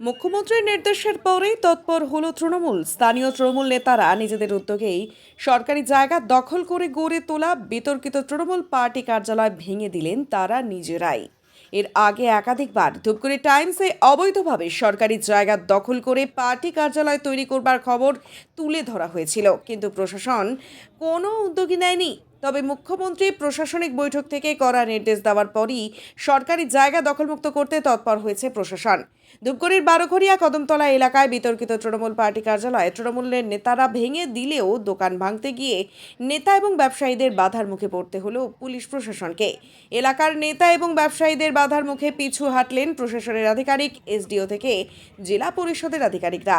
মুখ্যমন্ত্রীর নির্দেশের পরেই তৎপর হল তৃণমূল। স্থানীয় তৃণমূল নেতারা নিজেদের উদ্যোগেই সরকারি জায়গা দখল করে গড়ে তোলা বিতর্কিত তৃণমূল পার্টি কার্যালয় ভেঙে দিলেন তারা নিজেরাই। এর আগে একাধিকবার ধূপগুড়ি টাইমসে অবৈধভাবে সরকারি জায়গা দখল করে পার্টি কার্যালয় তৈরি করবার খবর তুলে ধরা হয়েছিল। কিন্তু প্রশাসন কোনো উদ্যোগী নেয়নি। তবে মুখ্যমন্ত্রী প্রশাসনিক বৈঠক থেকে করা নির্দেশ দেওয়ার পরই সরকারি জায়গা দখলমুক্ত করতে তৎপর হয়েছে প্রশাসন। ধূপগুড়ির বারোঘরিয়া কদমতলা এলাকায় বিতর্কিত তৃণমূল পার্টি কার্যালয়ে তৃণমূলের নেতারা ভেঙে দিলেও দোকান ভাঙতে গিয়ে নেতা এবং ব্যবসায়ীদের বাধার মুখে পড়তে হলো পুলিশ প্রশাসনকে। এলাকার নেতা এবং ব্যবসায়ীদের বাধার মুখে পিছু হাঁটলেন প্রশাসনের আধিকারিক, এসডিও থেকে জেলা পরিষদের আধিকারিকরা।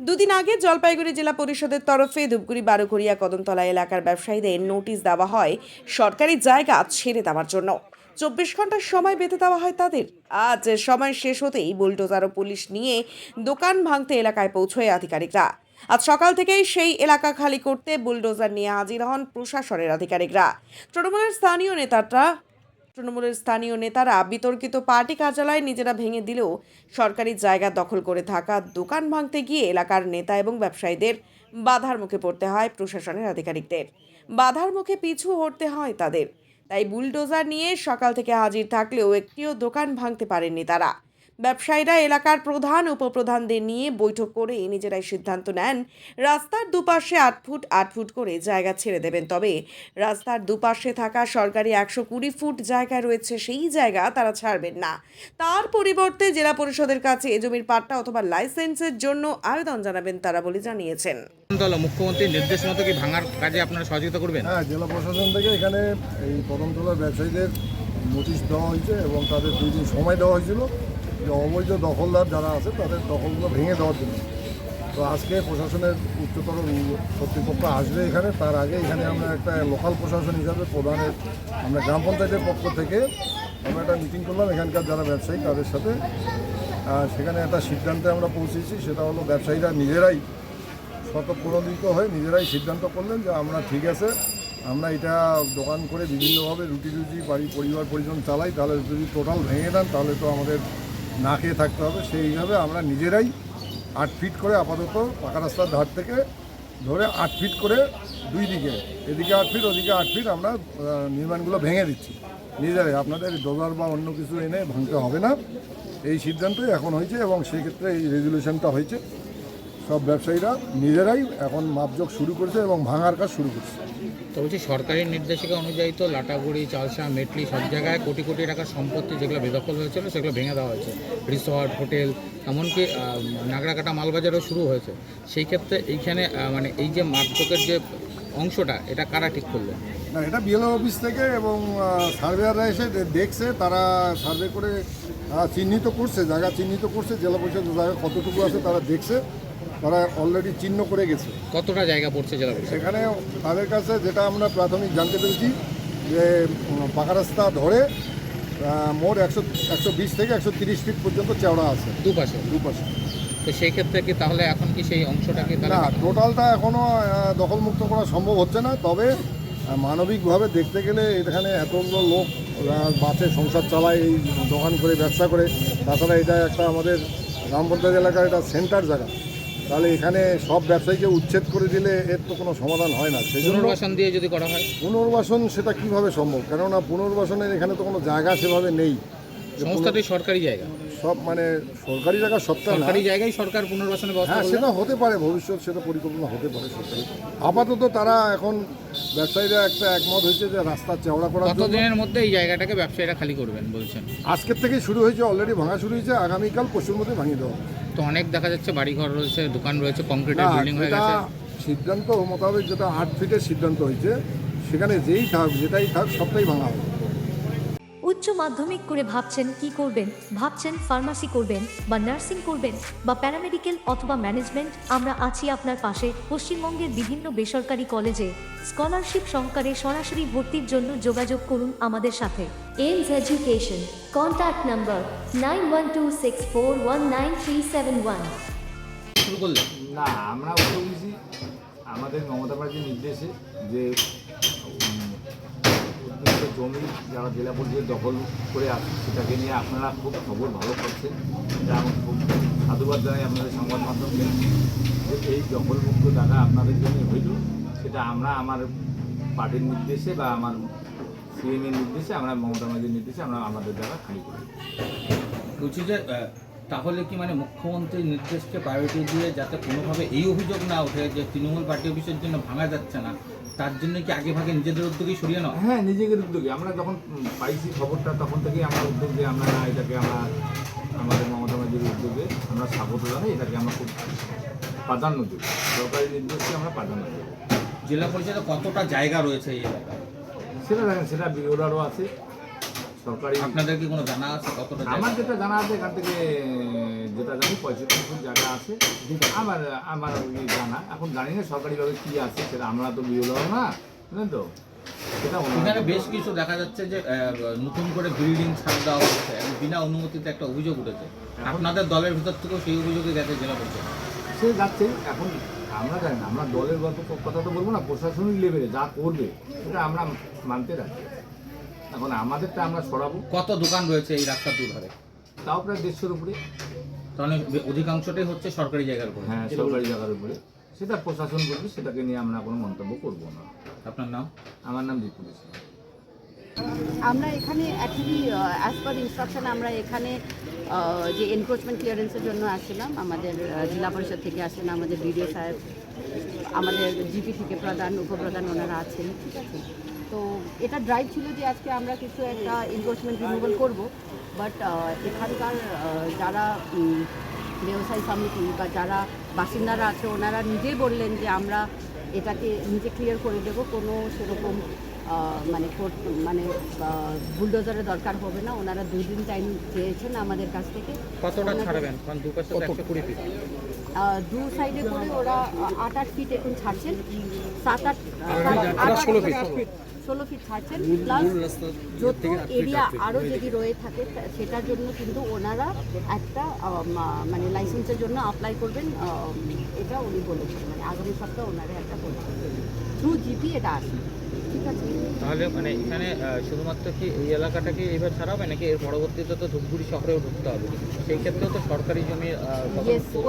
দুদিন আগে জলপাইগুড়ি জেলা পরিষদের তরফে ধূপগুড়ি বারোঘরিয়া কদমতলা এলাকার ব্যবসায়ীদের নোটিশ দেওয়া হয় সরকারি জায়গা ছেড়ে দেওয়ার জন্য। চব্বিশ ঘণ্টার সময় বেঁধে দেওয়া হয় তাদের। আজ সময় শেষ হতেই বুলডোজার ও পুলিশ নিয়ে দোকান ভাঙতে এলাকায় পৌঁছয় আধিকারিকরা। আজ সকাল থেকেই সেই এলাকা খালি করতে বুলডোজার নিয়ে হাজির হন প্রশাসনের আধিকারিকরা। তৃণমূলের স্থানীয় নেতারা তৃণমূলের স্থানীয় নেতারা বিতর্কিত পার্টি কার্যালয় নিজেরা ভেঙে দিলেও সরকারি জায়গা দখল করে থাকা দোকান ভাঙতে গিয়ে এলাকার নেতা এবং ব্যবসায়ীদের বাধার মুখে পড়তে হয় প্রশাসনের আধিকারিকদের। বাধার মুখে পিছু হটতে হয় তাদের। তাই বুলডোজার নিয়ে সকাল থেকে হাজির থাকলেও একটিও দোকান ভাঙতে পারেননি তারা। ব্যবসায়ীরা এলাকার প্রধান উপপ্রধানদের নিয়ে বৈঠক করে নিজেরাই সিদ্ধান্ত নেন রাস্তার দুপাশে আট ফুট আট ফুট করে জায়গা ছেড়ে দেবেন। তবে রাস্তার দুপাশে থাকা সরকারি একশো কুড়ি ফুট জায়গা রয়েছে সেই জায়গা তারা ছাড়বেন না। তার পরিবর্তে জেলা পরিষদের কাছে এ জমির পাট্টা অথবা লাইসেন্সের জন্য আবেদন জানাবেন তারা বলে জানিয়েছেন। মুখ্যমন্ত্রীর নির্দেশ মতো কি ভাঙার কাজে আপনারা সহযোগিতা করবেন? হ্যাঁ জেলা প্রশাসন থেকে এখানে এই ব্যবসায়ীদের নোটিশ দেওয়া হয়েছে এবং তাদের দুই দিন সময় দেওয়া হয়েছিল। যে অবৈধ দখলদার যারা আছে, তাদের দখলগুলো ভেঙে দেওয়ার জন্য। তো আজকে প্রশাসনের উচ্চতর কর্তৃপক্ষ আসবে এখানে, তার আগে এখানে আমরা একটা লোকাল প্রশাসন হিসাবে প্রধানের, আমরা গ্রাম পঞ্চায়েতের পক্ষ থেকে আমরা একটা মিটিং করলাম, এখানকার যারা ব্যবসায়ী, তাদের সাথে। সেখানে একটা সিদ্ধান্তে আমরা পৌঁছেছি, সেটা হলো ব্যবসায়ীরা নিজেরাই স্বতঃপ্রণোদিত হয়ে নিজেরাই সিদ্ধান্ত করলেন যে আমরা ঠিক আছে, আমরা এটা দোকান করে বিভিন্নভাবে রুটি রুটি বাড়ি পরিবার পরিজন চালাই, তাহলে যদি টোটাল ভেঙে দেন, তাহলে তো আমাদের না খেয়ে থাকতে হবে সেই হিসাবে আমরা নিজেরাই আট ফিট করে আপাতত পাকা রাস্তার ধার থেকে ধরে আট ফিট করে দুই দিকে, এদিকে আট ফিট, ওদিকে আট ফিট আমরা নির্মাণগুলো ভেঙে দিচ্ছি। নিজেরাই, আপনাদের ডোজার বা অন্য কিছু এনে ভাঙতে হবে না। এই সিদ্ধান্তই এখন হয়েছে এবং সেক্ষেত্রে এই রেজুলেশনটা হয়েছে। সব ব্যবসায়ীরা নিজেরাই এখন মাপজোক শুরু করছে এবং ভাঙার কাজ শুরু করছে। তো বলছি সরকারি নির্দেশিকা অনুযায়ী তো লাটাগুড়ি চালসা মেটলি সব জায়গায় কোটি কোটি টাকার সম্পত্তি যেগুলো বেদখল হয়েছিল সেগুলো ভেঙে দেওয়া হয়েছে। রিসর্ট হোটেল এমনকি আহ, নাগরাকাটা মালবাজারও শুরু হয়েছে। সেই ক্ষেত্রে এইখানে মানে এই যে মাপজোকের যে অংশটা এটা কারা ঠিক করল? না এটা বিএলও অফিস থেকে এবং সার্ভেয়াররা এসে দেখছে তারা সার্ভে করে চিহ্নিত করছে জায়গা চিহ্নিত করছে জেলা পরিষদ জায়গা কতটুকু আছে তারা দেখছে। তারা অলরেডি চিহ্ন করে গেছে। কতটা জায়গা পড়ছে জেলা সেখানে তাদের কাছে যেটা আমরা প্রাথমিক জানতে পেরেছি যে পাকা রাস্তা ধরে মোট একশো একশো বিশ থেকে একশো তিরিশ ফিট পর্যন্ত চওড়া আছে। দুপাশে? দুপাশে। তো সেই ক্ষেত্রে কি তাহলে এখন কি সেই অংশটাকে না টোটালটা এখনও দখলমুক্ত করা সম্ভব হচ্ছে না। তবে মানবিকভাবে দেখতে গেলে এখানে এতগুলো লোক বাসে সংসার চালায় এই দোকান করে ব্যবসা করে। তাছাড়া এটা একটা আমাদের গ্রাম পঞ্চায়েত এলাকার এটা সেন্টার জায়গা। তাহলে এখানে সব ব্যবসায়ীকে উচ্ছেদ করে দিলে এর তো কোনো সমাধান হয় না। সেই জন্য পুনর্বাসন দিয়ে যদি করা হয়? পুনর্বাসন সেটা কীভাবে সম্ভব? কেননা পুনর্বাসনের এখানে তো কোনো জায়গা সেভাবে নেই। সংস্থাটি সরকারি জায়গা। সব মানে সরকারি জায়গা সবটা সরকারি জায়গায় সরকার পুনর্বাসনের ব্যবস্থা হ্যাঁ সেটা হতে পারে ভবিষ্যৎ সেটা পরিকল্পনা হতে পারে সরকারি। আপাতত তারা এখন ব্যবসায়ীরা একটা একমত হয়েছে যে রাস্তা চওড়া জন্য কতদিনের মধ্যে এই জায়গাটাকে ব্যবসায়ীরা খালি করবেন বলছেন। আজকের থেকে শুরু হয়েছে অলরেডি ভাঙা শুরু হয়েছে আগামীকাল পরশুর মধ্যে ভাঙিয়ে দেওয়া তো অনেক দেখা যাচ্ছে বাড়িঘর রয়েছে দোকান রয়েছে কংক্রিটের বিল্ডিং হয়ে গেছে। সিদ্ধান্ত মোতাবেক যেটা আট ফিটের সিদ্ধান্ত হয়েছে সেখানে যেই থাক যেটাই থাক সবটাই ভাঙা হবে। উচ্চ মাধ্যমিক করে ভাবছেন কি করবেন ভাবছেন ফার্মাসি করবেন বা নার্সিং করবেন বা প্যারামেডিক্যাল অথবা ম্যানেজমেন্ট আমরা আছি আপনার পাশে পশ্চিমবঙ্গের বিভিন্ন বেসরকারি কলেজে স্কলারশিপ সহকারে সরাসরি ভর্তির জন্য যোগাযোগ করুন আমাদের সাথে Ames Education. Contact number 9126419371. শুরু করলেন না আমরা উঠে গেছি আমাদের মমতা ব্যানার্জির নির্দেশে যে উদ্বৃত্ত জমি যারা জেলা পরিষদ দখল করে আছে সেটাকে নিয়ে আপনারা খুব খবর ভালো করছেন। এটা আমার খুব সাধুবাদ জানাই আপনাদের সংবাদ মাধ্যমকে। যে এই দখলমুক্ত জায়গা আপনাদের জন্য হইল, সেটা আমরা আমার পার্টির নির্দেশে বা আমার সিএমের নির্দেশে, আমরা মমতা ব্যানার্জির নির্দেশে আমরা আমাদের জায়গা খালি করি যে তাহলে কি মানে মুখ্যমন্ত্রীর নির্দেশকে প্রায়োরিটি দিয়ে যাতে কোনোভাবে এই অভিযোগ না ওঠে যে তৃণমূল পার্টি অফিসের জন্য ভাঙা যাচ্ছে না তার জন্য কি আগে ভাগে নিজেদের উদ্যোগেই সরিয়ে নাও হ্যাঁ নিজেদের উদ্যোগে। আমরা যখন পাইছি খবরটা তখন থেকেই আমরা উদ্যোগ দিয়ে আমরা না এটাকে আমরা আমাদের মমতা ব্যানার্জির উদ্যোগে আমরা স্বাগত জানাই এটাকে আমরা খুব প্রাধান্য দিই। সরকারি নির্দেশকে আমরা প্রাধান্য দিই। জেলা পরিষদে কতটা জায়গা রয়েছে এই এলাকায়? সেটা দেখেন সেটা বিরোধারও আছে সরকারি আপনাদের কি কোনো জানা আছে কতটা আমার যেটা জানা আছে এখান থেকে যেটা জানি পঁয়ষট্টি ফুট জায়গা আছে। আমার আমার জানা। এখন জানি না সরকারিভাবে কী আছে সেটা আমরা তো বিরোধারও না বুঝলেন তো? এখানে বেশ কিছু দেখা যাচ্ছে যে নতুন করে বিল্ডিং ছাড় দেওয়া হচ্ছে বিনা অনুমতিতে একটা অভিযোগ উঠেছে। আপনাদের দলের ভিতর থেকেও সেই অভিযোগে গেছে জেলা পরিষদ? সে যাচ্ছে এখন আমরা জানি না আমরা দলের গল্প কথা তো বলব না প্রশাসনিক লেভেলে যা করবে সেটা আমরা মানতে রাখি এখন আমাদেরটা আমরা সরাবো। কত দোকান রয়েছে এই রাস্তার দুধারে? তাও প্রায় দেড়শোর উপরে। তাহলে অধিকাংশটাই হচ্ছে সরকারি জায়গার উপরে। হ্যাঁ সরকারি জায়গার উপরে। সেটা প্রশাসন করবে সেটাকে নিয়ে আমরা কোনো মন্তব্য করব না। আপনার নাম? আমার নাম ইসলাম। আমরা এখানে অ্যাকচুয়ালি অ্যাজ পার ইনস্ট্রাকশন আমরা এখানে যে এনক্রোচমেন্ট ক্লিয়ারেন্সের জন্য আসছিলাম আমাদের জেলা পরিষদ থেকে আসছেন আমাদের বিডিও সাহেব আমাদের জিপি থেকে প্রধান উপপ্রধান ওনারা আছেন। ঠিক আছে তো এটা ড্রাইভ ছিল যে আজকে আমরা কিছু একটা এনক্রোচমেন্ট রিমুভাল করব বাট এখানকার যারা ব্যবসায়ী সমিতি বা যারা বাসিন্দারা আছে ওনারা নিজেই বললেন যে আমরা এটাকে নিজে ক্লিয়ার করে দেব কোনো সেরকম মানে কোর্ট মানে বুলডোজারের দরকার হবে না। ওনারা দুই দিন টাইম চেয়েছেন আমাদের কাছ থেকে। কতটা ছাড়বেন? কারণ ফিট দু সাইডে করে ওরা আট আট ফিট এখন ছাড়ছেন। সাত আট ষোলো ফিট ষোলো ফিট ছাড়ছেন প্লাস যত এরিয়া আরও যদি রয়ে থাকে সেটার জন্য কিন্তু ওনারা একটা মানে লাইসেন্সের জন্য অ্যাপ্লাই করবেন এটা উনি বলেছেন মানে আগামী সপ্তাহে ওনারা একটা বলছেন থ্রু জিপি এটা আসে ঠিক আছে? তাহলে মানে এখানে শুধুমাত্র কি এই এলাকাটাকে এইবার ছাড়া হবে নাকি এর পরবর্তীতে তো ধূপগুড়ি শহরেও ঢুকতে হবে? সেই ক্ষেত্রেও তো সরকারি জমি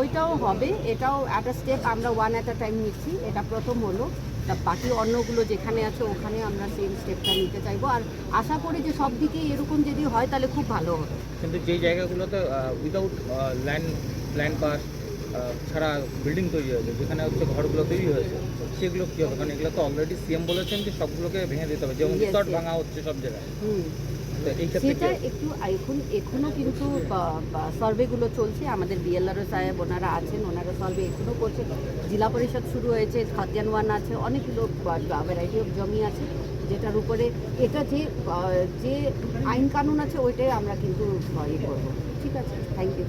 ওইটাও হবে এটাও একটা স্টেপ আমরা ওয়ান অ্যাট আ টাইম নিচ্ছি এটা প্রথম হলো। তা বাকি অন্যগুলো যেখানে আছে ওখানে আমরা সেম স্টেপটা নিতে চাইব। আর আশা করি যে সব দিকেই এরকম যদি হয় তাহলে খুব ভালো হবে। কিন্তু যেই জায়গাগুলোতে উইদাউট ল্যান্ড ল্যান্ড পাস ছাড়া বিল্ডিং তৈরি হয়েছে যেখানে হচ্ছে ঘরগুলো তৈরি হয়েছে সেগুলো কী হবে? কারণ এগুলো তো অলরেডি সিএম বলেছেন যে সবগুলোকে ভেঙে দিতে হবে। যেমন রিসর্ট ভাঙা হচ্ছে সব জায়গায়। সেটা একটু এখন এখনও কিন্তু সার্ভেগুলো চলছে। আমাদের বিএলআরও সাহেব ওনারা আছেন ওনারা সার্ভে এখনও করছেন জেলা পরিষদ শুরু হয়েছে খাদ্যান ওয়ান আছে অনেকগুলো ভ্যারাইটি অফ জমি আছে যেটার উপরে এটা যে যে আইন কানুন আছে ওইটাই আমরা কিন্তু ইয়ে করব। ঠিক আছে? Thank you